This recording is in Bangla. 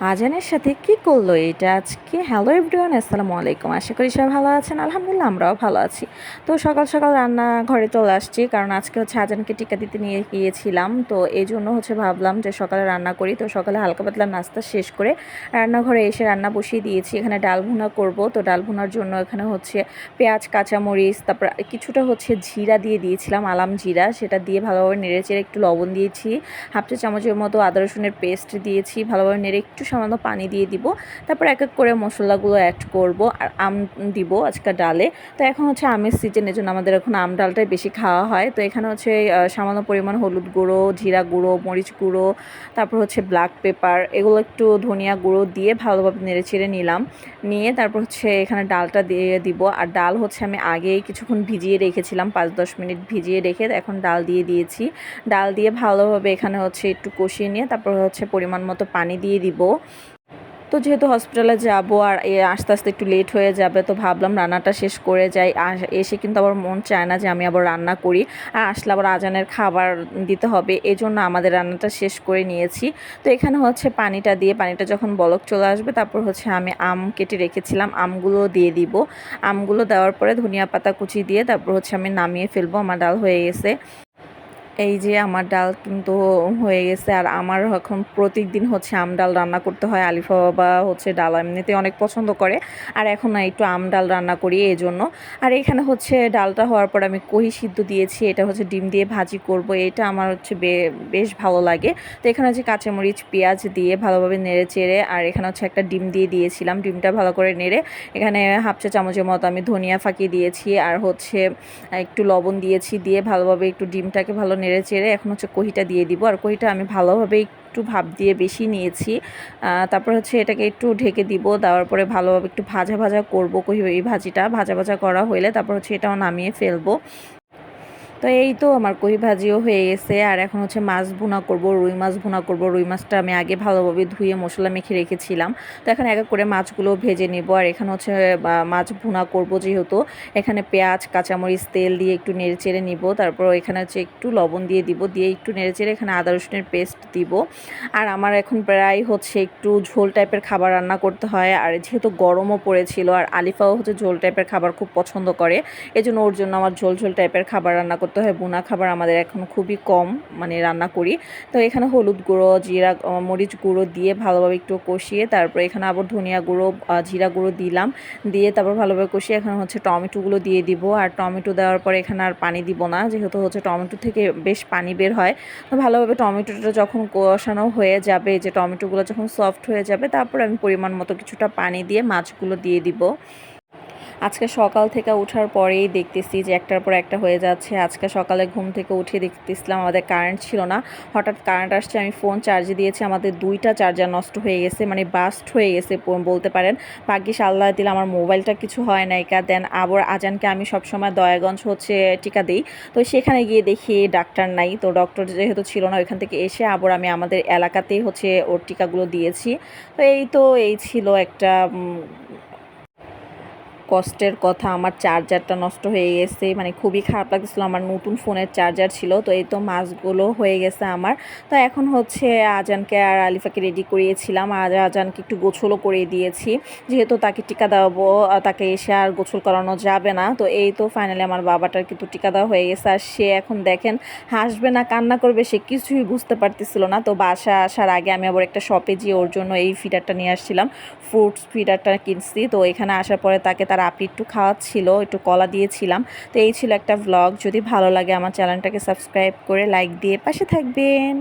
আজানের সাথে কি করল এটা আজকে? হ্যালো এভরিওয়ান আসসালামু আলাইকুম। আশা করি সবাই ভালো আছেন। আলহামদুলিল্লাহ, আমরাও ভালো আছি। তো সকাল সকাল রান্না ঘরে চলে আসছি, কারণ আজকে হচ্ছে আজানকে টিকা দিতে নিয়ে গিয়েছিলাম। তো এই জন্য হচ্ছে ভাবলাম যে সকালে রান্না করি। তো সকালে হালকা পাতলা নাস্তা শেষ করে রান্নাঘরে এসে রান্না বসিয়ে দিয়েছি। এখানে ডাল ভুনা করব। তো ডাল ভুনার জন্য এখানে হচ্ছে পেঁয়াজ, কাঁচামরিচ, তারপর কিছুটা হচ্ছে জিরা দিয়ে দিয়েছিলাম, আলাম জিরা। সেটা দিয়ে ভালোভাবে নেড়ে চেড়ে একটু লবণ দিয়েছি। হাফ চা চামচের মতো আদা রসুনের পেস্ট দিয়েছি। ভালোভাবে নেড়ে একটু সামান্য পানি দিয়ে দিব। তারপর এক এক করে মশলাগুলো অ্যাড করব আর আম দিব আজকে ডালে। তো এখন হচ্ছে আমের সিজনের জন্য আমাদের এখন আম ডালটাই বেশি খাওয়া হয়। তো এখানে হচ্ছে সামান্য পরিমাণ হলুদ গুঁড়ো, জিরা গুঁড়ো, মরিচ গুঁড়ো, তারপর হচ্ছে ব্ল্যাক পেপার এগুলো একটু ধনিয়া গুঁড়ো দিয়ে ভালোভাবে নেড়ে চেড়ে নিলাম। নিয়ে তারপর হচ্ছে এখানে ডালটা দিয়ে দিব। আর ডাল হচ্ছে আমি আগেই কিছুক্ষণ ভিজিয়ে রেখেছিলাম, পাঁচ দশ মিনিট ভিজিয়ে রেখে এখন ডাল দিয়ে দিয়েছি। ডাল দিয়ে ভালোভাবে এখানে হচ্ছে একটু কষিয়ে নিয়ে তারপর হচ্ছে পরিমাণ মতো পানি দিয়ে দিব। তো যেহেতু হসপিটালে যাব আর আস্তে আস্তে একটু লেট হয়ে যাবে, তো ভাবলাম রান্নাটা শেষ করে যাই। এসে কিন্তু আবার মন চায় না যে আমি আবার রান্না করি। আর আসলে আবার আজানের খাবার দিতে হবে এই জন্য আমাদের রান্নাটা শেষ করে নিয়েছি। তো এখানে হচ্ছে পানিটা দিয়ে, পানিটা যখন বলক চলে আসবে, তারপর হচ্ছে আমি আম কেটে রেখেছিলাম আমগুলো দিয়ে দিব। আমগুলো দেওয়ার পরে ধনিয়া পাতা কুচি দিয়ে তারপর হচ্ছে আমি নামিয়ে ফেলব, আমার ডাল হয়ে গেছে। এই যে আমার ডাল কিন্তু হয়ে গেছে আর আমার এখন প্রতিদিন হচ্ছে আম ডাল রান্না করতে হয়। আলিফা বাবা হচ্ছে ডাল এমনিতে অনেক পছন্দ করে। আর এখন একটু আম ডাল রান্না করি এই জন্য আর এখানে হচ্ছে ডালটা হওয়ার পর আমি কহি সিদ্ধ দিয়েছি। এটা হচ্ছে ডিম দিয়ে ভাজি করব। এটা আমার হচ্ছে বেশ ভালো লাগে। তো এখানে হচ্ছে কাঁচামরিচ, পেঁয়াজ দিয়ে ভালোভাবে নেড়ে চেড়ে আর এখানে হচ্ছে একটা ডিম দিয়ে দিয়েছিলাম। ডিমটা ভালো করে নেড়ে এখানে হাফ চা চামচের মতো আমি ধনিয়া ফাঁকি দিয়েছি। আর হচ্ছে একটু লবণ দিয়েছি। দিয়ে ভালোভাবে একটু ডিমটাকে ভালো নেড়ে চেড়ে এখন হচ্ছে কহিটা দিয়ে দিব। আর কহিটা আমি ভালোভাবে একটু ভাব দিয়ে বেশি নিয়েছি। তারপর হচ্ছে এটাকে একটু ঢেকে দিব। দেওয়ার পরে ভালোভাবে একটু ভাজা ভাজা করব কহি এই ভাজিটা। ভাজা ভাজা করা হইলে তারপর হচ্ছে এটাও নামিয়ে ফেলব। তো এই তো আমার কহি ভাজিও হয়ে গেছে, আর এখন হচ্ছে মাছ ভুনা করব, রুই মাছ ভুনা করব। রুই মাছটা আমি আগে ভালোভাবে ধুয়ে মশলা মেখে রেখেছিলাম। তো এখন এক এক করে মাছগুলো ভেজে নেব, আর এখানে হচ্ছে মাছ ভুনা করব যেহেতু, এখানে পেঁয়াজ, কাঁচামরিচ, তেল দিয়ে একটু নেড়ে চেড়ে নিব। তারপর এখানে হচ্ছে একটু লবণ দিয়ে দিব, দিয়ে একটু নেড়ে চেড়ে এখানে আদা রসুনের পেস্ট দিব। আর আমার এখন প্রায় হচ্ছে একটু ঝোল টাইপের খাবার রান্না করতে হয়, আর যেহেতু গরমও পড়েছিল, আর আলিফাও হচ্ছে ঝোল টাইপের খাবার খুব পছন্দ করে, এজন্য ওর জন্য আমার ঝোল ঝোল টাইপের খাবার রান্না হয়। বোনা খাবার আমাদের এখন খুবই কম মানে রান্না করি। তো এখানে হলুদ গুঁড়ো, জিরা মরিচ গুঁড়ো দিয়ে ভালোভাবে একটু কষিয়ে তারপর এখানে আবার ধনিয়া গুঁড়ো জিরা গুঁড়ো দিলাম। দিয়ে তারপর ভালোভাবে কষিয়ে এখানে হচ্ছে টমেটোগুলো দিয়ে দিব। আর টমেটো দেওয়ার পর এখানে আর পানি দিব না, যেহেতু হচ্ছে টমেটো থেকে বেশ পানি বের হয়। তো ভালোভাবে টমেটোটা যখন কষানো হয়ে যাবে যে টমেটোগুলো যখন সফট হয়ে যাবে, তারপর আমি পরিমাণ মতো কিছুটা পানি দিয়ে মাছগুলো দিয়ে দিব। আজকে সকাল থেকে ওঠার পরেই দেখতেছি যে একটার পর একটা হয়ে যাচ্ছে। আজকে সকালে ঘুম থেকে উঠে দেখতেছিলাম আমাদের কারেন্ট ছিল না। হঠাৎ কারেন্ট আসছে, আমি ফোন চার্জে দিয়েছি, আমাদের দুইটা চার্জার নষ্ট হয়ে গেছে মানে বাস্ট হয়ে গেছে বলতে পারেন। ভাগ্যিস আল্লাহ দিলে আমার মোবাইলটা কিছু হয় নাই কা। দেন আবার আজানকে আমি সবসময় দয়াগঞ্জ হচ্ছে টিকা দিই। তো সেখানে গিয়ে দেখি ডাক্তার নাই, তো ডক্টর যেহেতু ছিল না ওইখান থেকে এসে আবার আমি আমাদের এলাকাতেই হচ্ছে ওর টিকাগুলো দিয়েছি। তো এই তো এই ছিল একটা কষ্টের কথা, আমার চার্জারটা নষ্ট হয়ে গেছে মানে খুবই খারাপ লাগছিল আমার নতুন ফোনের চার্জার ছিল, তো এই তো মাছগুলো হয়ে গেছে আমার। তো এখন হচ্ছে আজানকে আর আলিফাকে রেডি করিয়েছিলাম, আর আজানকে একটু গোছলও করে দিয়েছি। যেহেতু তাকে টিকা দেওয়াবো তাকে এসে আর গোছল করানো যাবে না, তো এই তো ফাইনালি আমার বাবাটার কিন্তু টিকা দেওয়া হয়ে গেছে, আর সে এখন দেখেন হাসবে না, কান্না করবে, সে কিছুই বুঝতে পারতেছিল না। তো বাসা আসার আগে আমি আবার একটা শপে গিয়ে ওর জন্য এই ফিডারটা নিয়ে আসছিলাম ফ্রুটস ফিডারটা কিনছি, তো এখানে আসার পরে তাকে তার আপনি একটু খাওয়াচ্ছিল একটু কলা দিয়েছিলাম। তো এই ছিল একটা ব্লগ যদি ভালো লাগে আমার চ্যানেলটাকে সাবস্ক্রাইব করে লাইক দিয়ে পাশে থাকবেন।